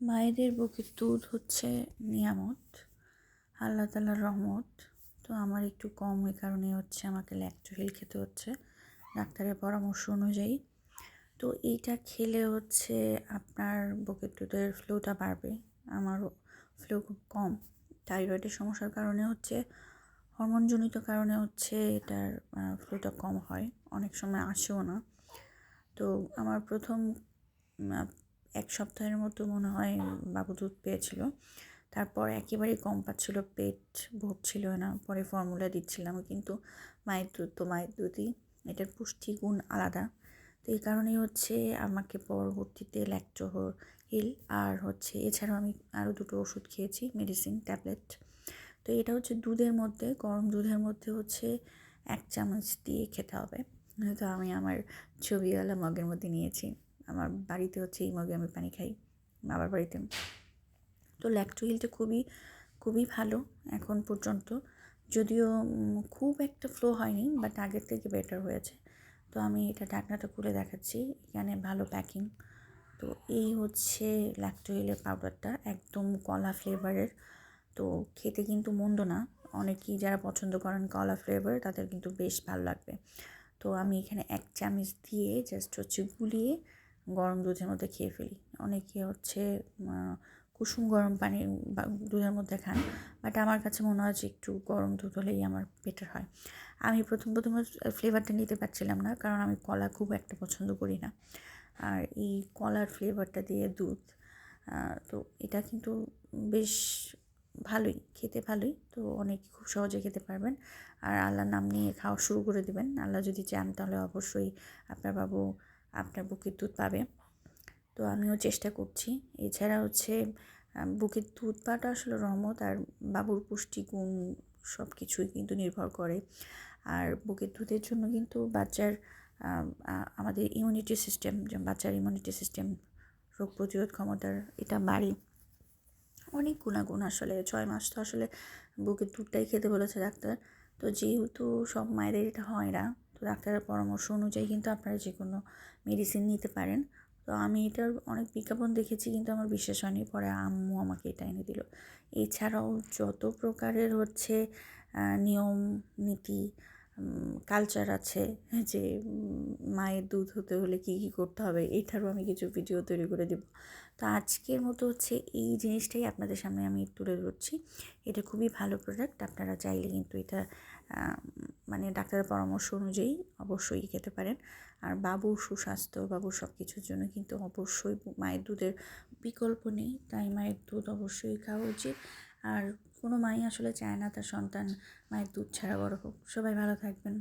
মায়েদের বুকের দুধ হচ্ছে নিয়ামত, আল্লাহ তালার রহমত। তো আমার একটু কম ওই কারণে হচ্ছে আমাকে ল্যাকটোফিল খেতে হচ্ছে, ডাক্তারের পরামর্শ অনুযায়ী। তো এইটা খেলে হচ্ছে আপনার বুকের দুধের ফ্লোটা বাড়বে। আমারও ফ্লো খুব কম। থাইরয়েডের সমস্যার কারণে হচ্ছে হরমোনজনিত কারণে হচ্ছে এটার ফ্লোটা কম হয়। অনেক সময় আসেও না। তো আমার প্রথম এক সপ্তাহের মতো মনে হয় বাবু দুধ পেয়েছিল। তারপর একেবারেই কম পাচ্ছিল, পেট ভরছিল না। পরে ফর্মুলা দিচ্ছিলাম, কিন্তু মায়ের দুধ তো মায়ের দুধই, এটার পুষ্টিগুণ আলাদা। তো এই কারণেই হচ্ছে আমাকে পরবর্তীতে ল্যাকটো হিল আর হচ্ছে এছাড়াও আমি আরও দুটো ওষুধ খেয়েছি মেডিসিন ট্যাবলেট তো এটা হচ্ছে দুধের মধ্যে, গরম দুধের মধ্যে হচ্ছে এক চামচ দিয়ে খেতে হবে। তো আমি আমার ছবিওয়ালা মগের মধ্যে নিয়েছি। আমার বাড়িতে হচ্ছে এই মগে আমি পানি খাই, বাবার বাড়িতে। তো ল্যাকটোহিলটা খুবই খুবই ভালো এখন পর্যন্ত। যদিও খুব একটা ফ্লো হয়নি বাট আগের থেকে বেটার হয়েছে। তো আমি এটা ঢাকনাটা খুলে দেখাচ্ছি, এখানে ভালো প্যাকিং তো এই হচ্ছে ল্যাকটোহিলের পাউডারটা একদম কলা ফ্লেভারের তো খেতে কিন্তু মন্দ না। অনেকেই যারা পছন্দ করেন কলা ফ্লেভার তাদের কিন্তু বেশ ভালো লাগবে। তো আমি এখানে এক চামচ দিয়ে জাস্ট হচ্ছে গুলিয়ে গরম দুধের মধ্যে খেয়ে ফেলি। অনেকে হচ্ছে কুসুম গরম পানি বা দুধের মধ্যে খান বাট আমার কাছে মনে হয় যে একটু গরম দুধ হলেই আমার বেটার হয়। আমি প্রথম প্রথম ফ্লেভারটা নিতে পারছিলাম না, কারণ আমি কলা খুব একটা পছন্দ করি না। আর এই কলার ফ্লেভারটা দিয়ে দুধ তো এটা কিন্তু বেশ ভালোই, খেতে ভালোই, তো অনেক খুব সহজে খেতে পারবেন। আর আল্লাহর নাম নিয়ে খাওয়া শুরু করে দেবেন। আল্লাহ যদি চান তাহলে অবশ্যই আপনার বাবু আপনার বুকের দুধ পাবে। তো আমিও চেষ্টা করছি। এছাড়া হচ্ছে বুকের দুধ পাটা আসলে রহমত আর বাবুর পুষ্টিগুণ সব কিছুই কিন্তু নির্ভর করে। আর বুকের দুধের জন্য কিন্তু বাচ্চার আমাদের ইমিউনিটি সিস্টেম বাচ্চার ইমিউনিটি সিস্টেম রোগ প্রতিরোধ ক্ষমতার এটা বাড়ে। অনেক গুণাগুণ আসলে, ছয় মাস তো আসলে বুকের দুধটাই খেতে বলেছে ডাক্তার। তো যেহেতু সব মায়েদের এটা হয় না তো ডাক্তারের পরামর্শ অনুযায়ী কিন্তু আপনারা যে কোনো মেডিসিন নিতে পারেন। তো আমি এটার অনেক বিজ্ঞাপন দেখেছি কিন্তু আমার বিশ্বাস হয়নি, পরে আম্মু আমাকে এটা এনে দিল। এছাড়াও যত প্রকারের হচ্ছে নিয়ম, নীতি কালচার আছে যে মায়ের দুধ হতে হলে কী কী করতে হবে এইটারও আমি কিছু ভিডিও তৈরি করে দেব। তো আজকের মতো হচ্ছে এই জিনিসটাই আপনাদের সামনে আমি তুলে ধরছি। এটা খুবই ভালো প্রোডাক্ট আপনারা চাইলে কিন্তু এটা মানে ডাক্তারের পরামর্শ অনুযায়ী অবশ্যই খেতে পারেন। আর বাবুর সুস্বাস্থ্য, বাবুর সব কিছুর জন্য কিন্তু অবশ্যই মায়ের দুধের বিকল্প নেই। তাই মায়ের দুধ অবশ্যই খাওয়া উচিত। আর কোনো মাই আসলে চায় না তার সন্তান মায়ের দুধ ছাড়া বড় হোক। সবাই ভালো থাকবেন।